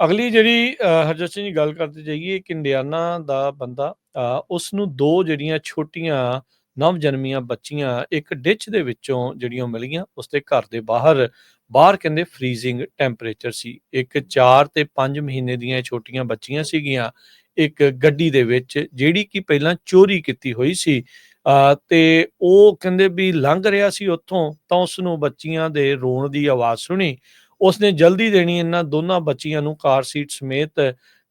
ਅਗਲੀ ਜਿਹੜੀ ਅ, ਹਰਜੋਤ ਸਿੰਘ ਜੀ ਗੱਲ ਕਰਦੇ ਜਾਈਏ ਇੱਕ ਇੰਡੀਆਨਾ ਦਾ ਬੰਦਾ ਅ, ਉਸ ਨੂੰ 2 ਜਿਹੜੀਆਂ ਛੋਟੀਆਂ ਨਵ ਜਨਮੀਆਂ ਬੱਚੀਆਂ ਇੱਕ ਡਿੱਚ ਦੇ ਵਿੱਚੋਂ ਜਿਹੜੀਆਂ ਮਿਲੀਆਂ ਉਸਦੇ ਘਰ ਦੇ ਬਾਹਰ ਬਾਹਰ ਕਹਿੰਦੇ ਫ੍ਰੀਜ਼ਿੰਗ ਟੈਂਪਰੇਚਰ ਸੀ। ਇੱਕ 4 ਤੇ 5 ਮਹੀਨੇ ਦੀਆਂ ਇਹ ਛੋਟੀਆਂ ਬੱਚੀਆਂ ਸੀਗੀਆਂ ਇੱਕ ਗੱਡੀ ਦੇ ਵਿੱਚ ਜਿਹੜੀ ਕਿ ਪਹਿਲਾਂ ਚੋਰੀ ਕੀਤੀ ਹੋਈ ਸੀ ਅ, ਤੇ ਉਹ ਕਹਿੰਦੇ ਵੀ ਲੰਘ ਰਿਹਾ ਸੀ ਉੱਥੋਂ ਤਾਂ ਉਸ ਨੂੰ ਬੱਚੀਆਂ ਦੇ ਰੋਣ ਦੀ ਆਵਾਜ਼ ਸੁਣੀ। ਉਸਨੇ ਜਲਦੀ ਦੇਣੀ ਇਹਨਾਂ ਦੋਨਾਂ ਬੱਚੀਆਂ ਨੂੰ ਕਾਰ ਸੀਟ ਸਮੇਤ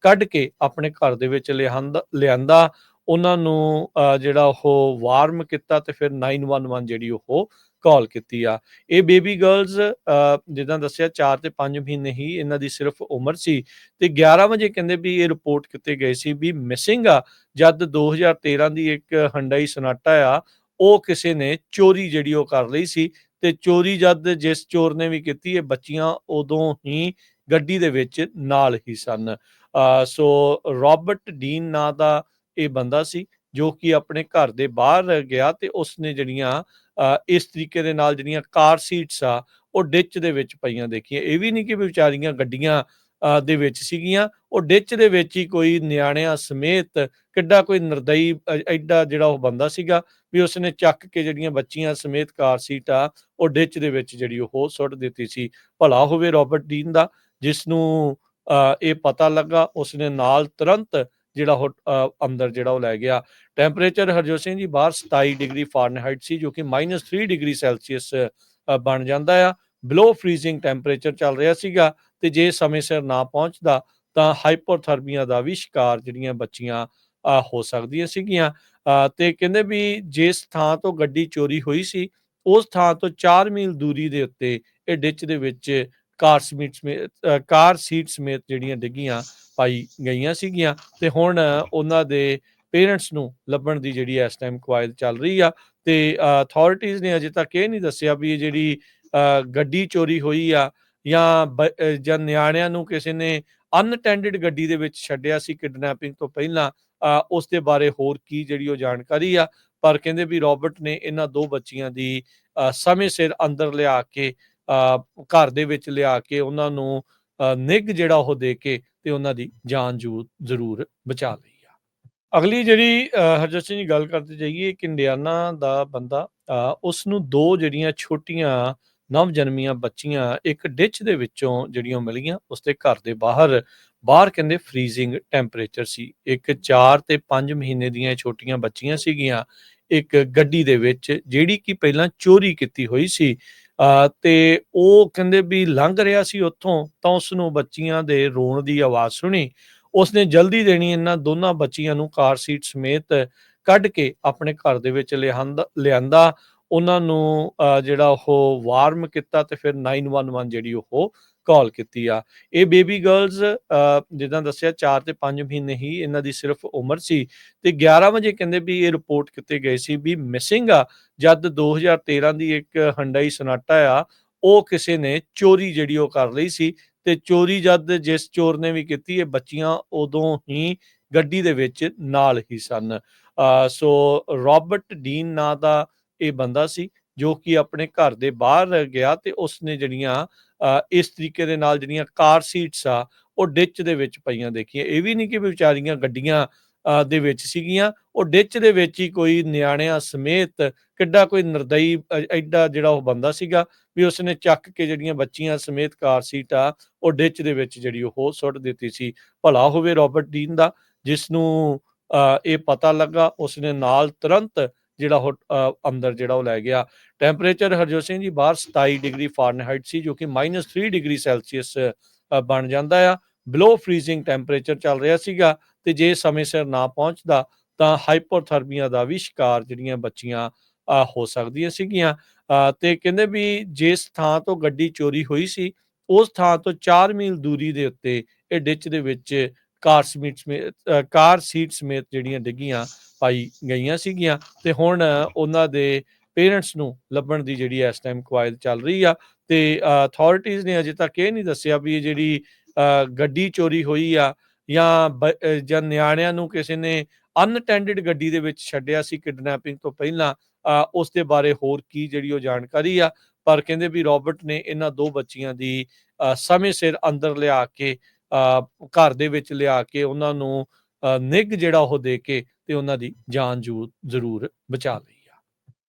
ਕੱਢ ਕੇ ਆਪਣੇ ਘਰ ਦੇ ਵਿੱਚ ਲਿਆਂਦਾ ਲਿਆਂਦਾ। ਉਹਨਾਂ ਨੂੰ ਜਿਹੜਾ ਉਹ ਵਾਰਮ ਕੀਤਾ ਤੇ ਫਿਰ 911 ਜਿਹੜੀ ਉਹ ਕਾਲ ਕੀਤੀ ਆ। ਇਹ ਬੇਬੀ ਗਰਲਸ ਜਿੱਦਾਂ ਦੱਸਿਆ 4 ਤੇ 5 ਮਹੀਨੇ ਹੀ ਇਹਨਾਂ ਦੀ ਸਿਰਫ ਉਮਰ ਸੀ ਤੇ 11 ਵਜੇ ਕਹਿੰਦੇ ਵੀ ਇਹ ਰਿਪੋਰਟ ਕੀਤੇ ਗਏ ਸੀ ਵੀ ਮਿਸਿੰਗ ਆ। ਜਦ 2013 ਦੀ ਇੱਕ ਹੰਡਾਈ ਸਨਾਟਾ ਆ, ਉਹ ਕਿਸੇ ਨੇ ਚੋਰੀ ਜਿਹੜੀ ਉਹ ਕਰ ਲਈ ਸੀ ਤੇ ਚੋਰੀ ਜਦ ਜਿਸ ਚੋਰ ਨੇ ਵੀ ਕੀਤੀ ਇਹ ਬੱਚੀਆਂ ਉਦੋਂ ਹੀ ਗੱਡੀ ਦੇ ਵਿੱਚ ਨਾਲ ਹੀ ਸਨ। ਅ, ਸੋ ਰਾਬਰਟ ਡੀਨ ਨਾਂ ਦਾ ਇਹ ਬੰਦਾ ਸੀ ਜੋ ਕਿ ਆਪਣੇ ਘਰ ਦੇ ਬਾਹਰ ਗਿਆ ਤੇ ਉਸਨੇ ਜਿਹੜੀਆਂ ਅ, ਇਸ ਤਰੀਕੇ ਦੇ ਨਾਲ ਜਿਹੜੀਆਂ ਕਾਰ ਸੀਟਸ ਆ ਉਹ ਡਿੱਚ ਦੇ ਵਿੱਚ ਪਈਆਂ ਦੇਖੀਆਂ। ਇਹ ਵੀ ਨਹੀਂ ਕਿ ਵੀ ਵਿਚਾਰੀਆਂ ਗੱਡੀਆਂ ਦੇ ਵਿੱਚ ਸੀਗੀਆਂ। ਉਹ ਡਿੱਚ ਦੇ ਵਿੱਚ ਹੀ ਕੋਈ ਨਿਆਣਿਆਂ ਸਮੇਤ ਕਿੱਡਾ ਕੋਈ ਨਿਰਦਈ ਐਡਾ ਜਿਹੜਾ ਉਹ ਬੰਦਾ ਸੀਗਾ ਵੀ ਉਸਨੇ ਚੱਕ ਕੇ ਜਿਹੜੀਆਂ ਬੱਚੀਆਂ ਸਮੇਤ ਕਾਰ ਸੀਟ ਆ ਉਹ ਡਿੱਚ ਦੇ ਵਿੱਚ ਜਿਹੜੀ ਉਹ ਸੁੱਟ ਦਿੱਤੀ ਸੀ। ਭਲਾ ਹੋਵੇ ਰਾਬਰਟ ਡੀਨ ਦਾ ਜਿਸ ਨੂੰ ਇਹ ਪਤਾ ਲੱਗਾ ਉਸਨੇ ਨਾਲ ਤੁਰੰਤ ਜਿਹੜਾ ਉਹ ਅ, ਅੰਦਰ ਜਿਹੜਾ ਉਹ ਲੈ ਗਿਆ। ਟੈਂਪਰੇਚਰ ਹਰਜੋਤ ਸਿੰਘ ਜੀ ਬਾਹਰ 27 ਡਿਗਰੀ ਫਾਰਨਹਾਈਟ ਸੀ ਜੋ ਕਿ -3 ਡਿਗਰੀ ਸੈਲਸੀਅਸ ਬਣ ਜਾਂਦਾ ਆ। ਬਿਲੋ ਫ੍ਰੀਜ਼ਿੰਗ ਟੈਂਪਰੇਚਰ ਚੱਲ ਰਿਹਾ ਸੀਗਾ ਤੇ ਜੇ ਸਮੇਂ ਸਿਰ ਨਾ ਪਹੁੰਚਦਾ ਤਾਂ ਹਾਈਪੋਥਰਮੀਆ ਦਾ ਵੀ ਸ਼ਿਕਾਰ ਜਿਹੜੀਆਂ ਬੱਚੀਆਂ ਹੋ ਸਕਦੀਆਂ ਸੀਗੀਆਂ। ਅ, ਤੇ ਕਹਿੰਦੇ ਵੀ ਜਿਸ ਥਾਂ ਤੋਂ ਗੱਡੀ ਚੋਰੀ ਹੋਈ ਸੀ ਉਸ ਥਾਂ ਤੋਂ 4 ਮੀਲ ਦੂਰੀ ਦੇ ਉੱਤੇ ਇਹ ਡਿੱਚ ਦੇ ਵਿੱਚ ਕਾਰ ਸਮੇਤ ਸਮੇਤ ਕਾਰ ਸੀਟ ਸਮੇਤ ਜਿਹੜੀਆਂ ਡਿੱਗੀਆਂ ਪਾਈ ਗਈਆਂ ਸੀਗੀਆਂ ਤੇ ਹੁਣ ਉਹਨਾਂ ਦੇ ਪੇਰੈਂਟਸ ਨੂੰ ਲੱਭਣ ਦੀ ਜਿਹੜੀ ਇਸ ਟਾਈਮ ਕੁਆਇਲ ਚੱਲ ਰਹੀ ਆ ਤੇ ਅਥਾਰਟੀਜ਼ ਨੇ ਅਜੇ ਤੱਕ ਇਹ ਨਹੀਂ ਦੱਸਿਆ ਵੀ ਇਹ ਜਿਹੜੀ ਗੱਡੀ ਚੋਰੀ ਹੋਈ ਆ ਜਾਂ ਜਾਂ ਨਿਆਣਿਆਂ ਨੂੰ ਕਿਸੇ ਨੇ ਅਨਅਟੈਂਡਡ ਗੱਡੀ ਦੇ ਵਿੱਚ ਛੱਡਿਆ ਸੀ ਕਿਡਨੈਪਿੰਗ ਤੋਂ ਪਹਿਲਾਂ ਉਸ ਦੇ ਬਾਰੇ ਹੋਰ ਕੀ ਜਿਹੜੀ ਉਹ ਜਾਣਕਾਰੀ ਆ? ਪਰ ਕਹਿੰਦੇ ਵੀ ਰਾਬਰਟ ਨੇ ਇਹਨਾਂ ਦੋ ਬੱਚੀਆਂ ਦੀ ਸਮੇਂ ਸਿਰ ਅੰਦਰ ਲਿਆ ਕੇ ਘਰ ਦੇ ਵਿੱਚ ਲਿਆ ਕੇ ਉਹਨਾਂ ਨੂੰ ਅ, ਨਿੱਘ ਜਿਹੜਾ ਉਹ ਦੇ ਕੇ ਤੇ ਉਹਨਾਂ ਦੀ ਜਾਨ ਜੂ ਜ਼ਰੂਰ ਬਚਾ ਲਈ ਆ। ਅਗਲੀ ਜਿਹੜੀ ਅ, ਹਰਜੋਤ ਸਿੰਘ ਜੀ ਗੱਲ ਕਰਦੇ ਜਾਈਏ ਕਿ ਇੰਡੀਆਨਾ ਦਾ ਬੰਦਾ ਅ, ਉਸ ਨੂੰ ਦੋ ਜਿਹੜੀਆਂ ਛੋਟੀਆਂ ਨਵ ਜਨਮੀਆਂ ਬੱਚੀਆਂ ਇੱਕ ਡਿੱਚ ਦੇ ਵਿੱਚੋਂ ਜਿਹੜੀਆਂ ਮਿਲੀਆਂ ਉਸਦੇ ਘਰ ਦੇ ਬਾਹਰ ਬਾਹਰ ਕਹਿੰਦੇ ਫ੍ਰੀਜ਼ਿੰਗ ਟੈਂਪਰੇਚਰ ਸੀ। ਇੱਕ 4 ਤੇ 5 ਮਹੀਨੇ ਦੀਆਂ ਛੋਟੀਆਂ ਬੱਚੀਆਂ ਸੀਗੀਆਂ। ਇੱਕ ਗੱਡੀ ਦੇ ਵਿੱਚ ਜਿਹੜੀ ਕਿ ਪਹਿਲਾਂ ਚੋਰੀ ਕੀਤੀ ਹੋਈ ਸੀ ਅ, ਤੇ ਉਹ ਕਹਿੰਦੇ ਵੀ ਲੰਘ ਰਿਹਾ ਸੀ ਉੱਥੋਂ ਤਾਂ ਉਸ ਨੂੰ ਬੱਚੀਆਂ ਦੇ ਰੋਣ ਦੀ ਆਵਾਜ਼ ਸੁਣੀ। ਉਸਨੇ ਜਲਦੀ ਦੇਣੀ ਇਹਨਾਂ ਦੋਨਾਂ ਬੱਚੀਆਂ ਨੂੰ ਕਾਰ ਸੀਟ ਸਮੇਤ ਕੱਢ ਕੇ ਆਪਣੇ ਘਰ ਦੇ ਵਿੱਚ ਲਿਆਂਦਾ ਲਿਆਂਦਾ। ਉਹਨਾਂ ਨੂੰ ਜਿਹੜਾ ਉਹ ਵਾਰਮ ਕੀਤਾ ਤੇ ਫਿਰ 911 ਜਿਹੜੀ ਉਹ ਕਾਲ ਕੀਤੀ ਆ। ਇਹ ਬੇਬੀ ਗਰਲਸ ਜਿੱਦਾਂ ਦੱਸਿਆ 4 ਤੇ 5 ਮਹੀਨੇ ਹੀ ਇਹਨਾਂ ਦੀ ਸਿਰਫ ਉਮਰ ਸੀ ਤੇ 11 ਵਜੇ ਕਹਿੰਦੇ ਵੀ ਇਹ ਰਿਪੋਰਟ ਕੀਤੇ ਗਏ ਸੀ ਵੀ ਮਿਸਿੰਗ ਆ, ਜਦ 2013 ਦੀ ਇੱਕ ਹੰਡਾਈ ਸਨਾਟਾ ਆ, ਉਹ ਕਿਸੇ ਨੇ ਚੋਰੀ ਜਿਹੜੀ ਉਹ ਕਰ ਲਈ ਸੀ ਤੇ ਚੋਰੀ ਜਦ ਜਿਸ ਚੋਰ ਨੇ ਵੀ ਕੀਤੀ, ਇਹ ਬੱਚੀਆਂ ਉਦੋਂ ਹੀ ਗੱਡੀ ਦੇ ਵਿੱਚ ਨਾਲ ਹੀ ਸਨ। ਸੋ ਰਾਬਰਟ ਡੀਨ ਨਾਂ ਦਾ ਇਹ ਬੰਦਾ ਸੀ ਜੋ ਕਿ ਆਪਣੇ ਘਰ ਦੇ ਬਾਹਰ ਗਿਆ ਤੇ ਉਸਨੇ ਜਿਹੜੀਆਂ ਅ, ਇਸ ਤਰੀਕੇ ਦੇ ਨਾਲ ਜਿਹੜੀਆਂ ਕਾਰ ਸੀਟਸ ਆ ਉਹ ਡਿੱਚ ਦੇ ਵਿੱਚ ਪਈਆਂ ਦੇਖੀਆਂ। ਇਹ ਵੀ ਨਹੀਂ ਕਿ ਵਿਚਾਰੀਆਂ ਗੱਡੀਆਂ ਅ, ਦੇ ਵਿੱਚ ਸੀਗੀਆਂ। ਉਹ ਡਿੱਚ ਦੇ ਵਿੱਚ ਹੀ ਕੋਈ ਨਿਆਣਿਆਂ ਸਮੇਤ ਕਿੱਡਾ ਕੋਈ ਨਿਰਦਈ ਅ, ਐਡਾ ਜਿਹੜਾ ਉਹ ਬੰਦਾ ਸੀਗਾ ਵੀ ਉਸਨੇ ਚੱਕ ਕੇ ਜਿਹੜੀਆਂ ਬੱਚੀਆਂ ਸਮੇਤ ਕਾਰ ਸੀਟ ਆ ਉਹ ਡਿੱਚ ਦੇ ਵਿੱਚ ਜਿਹੜੀ ਉਹ ਸੁੱਟ ਦਿੱਤੀ ਸੀ। ਭਲਾ ਹੋਵੇ ਰਾਬਰਟ ਡੀਨ ਦਾ ਜਿਸ ਨੂੰ ਇਹ ਪਤਾ ਲੱਗਾ ਉਸਨੇ ਨਾਲ ਤੁਰੰਤ ਜਿਹੜਾ ਉਹ ਅੰਦਰ ਜਿਹੜਾ ਉਹ ਲੈ ਗਿਆ। ਟੈਂਪਰੇਚਰ ਹਰਜੋਤ ਸਿੰਘ ਜੀ ਬਾਹਰ 27 ਡਿਗਰੀ ਫਾਰਨਹਾਈਟ ਸੀ ਜੋ ਕਿ -3 ਡਿਗਰੀ ਸੈਲਸੀਅਸ ਬਣ ਜਾਂਦਾ ਆ। ਬਿਲੋ ਫ੍ਰੀਜ਼ਿੰਗ ਟੈਂਪਰੇਚਰ ਚੱਲ ਰਿਹਾ ਸੀਗਾ ਤੇ ਜੇ ਸਮੇਂ ਸਿਰ ਨਾ ਪਹੁੰਚਦਾ ਤਾਂ ਹਾਈਪੋਥਰਮੀਆ ਦਾ ਵੀ ਸ਼ਿਕਾਰ ਜਿਹੜੀਆਂ ਬੱਚੀਆਂ ਹੋ ਸਕਦੀਆਂ ਸੀਗੀਆਂ। ਅ, ਤੇ ਕਹਿੰਦੇ ਵੀ ਜਿਸ ਥਾਂ ਤੋਂ ਗੱਡੀ ਚੋਰੀ ਹੋਈ ਸੀ ਉਸ ਥਾਂ ਤੋਂ 4 ਮੀਲ ਦੂਰੀ ਦੇ ਉੱਤੇ ਇਹ ਡਿੱਚ ਦੇ ਵਿੱਚ ਕਾਰ ਸਮੇਤ ਸਮੇਤ ਕਾਰ ਸੀਟ ਸਮੇਤ ਜਿਹੜੀਆਂ ਡਿੱਗੀਆਂ ਪਾਈ ਗਈਆਂ ਸੀਗੀਆਂ ਤੇ ਹੁਣ ਉਹਨਾਂ ਦੇ ਪੇਰੈਂਟਸ ਨੂੰ ਲੱਭਣ ਦੀ ਜਿਹੜੀ ਇਸ ਟਾਈਮ ਕੁਆਇਲ ਚੱਲ ਰਹੀ ਆ ਤੇ ਅਥਾਰਟੀਜ਼ ਨੇ ਅਜੇ ਤੱਕ ਇਹ ਨਹੀਂ ਦੱਸਿਆ ਵੀ ਇਹ ਜਿਹੜੀ ਗੱਡੀ ਚੋਰੀ ਹੋਈ ਆ ਜਾਂ ਬ- ਜਾਂ ਨਿਆਣਿਆਂ ਨੂੰ ਕਿਸੇ ਨੇ ਅਨਅਟੈਂਡਡ ਗੱਡੀ ਦੇ ਵਿੱਚ ਛੱਡਿਆ ਸੀ ਕਿਡਨੈਪਿੰਗ ਤੋਂ ਪਹਿਲਾਂ ਅ, ਉਸ ਦੇ ਬਾਰੇ ਹੋਰ ਕੀ ਜਿਹੜੀ ਉਹ ਜਾਣਕਾਰੀ ਆ ਪਰ ਕਹਿੰਦੇ ਵੀ ਰਾਬਰਟ ਨੇ ਇਹਨਾਂ ਦੋ ਬੱਚੀਆਂ ਦੀ ਅ, ਸਮੇਂ ਸਿਰ ਅੰਦਰ ਲਿਆ ਕੇ ਘਰ ਦੇ ਵਿੱਚ ਲਿਆ ਕੇ ਉਹਨਾਂ ਨੂੰ ਅ, ਨਿੱਘ ਜਿਹੜਾ ਉਹ ਦੇ ਕੇ ਤੇ ਉਹਨਾਂ ਦੀ ਜਾਨ ਜੂ ਜ਼ਰੂਰ ਬਚਾ ਲਈ।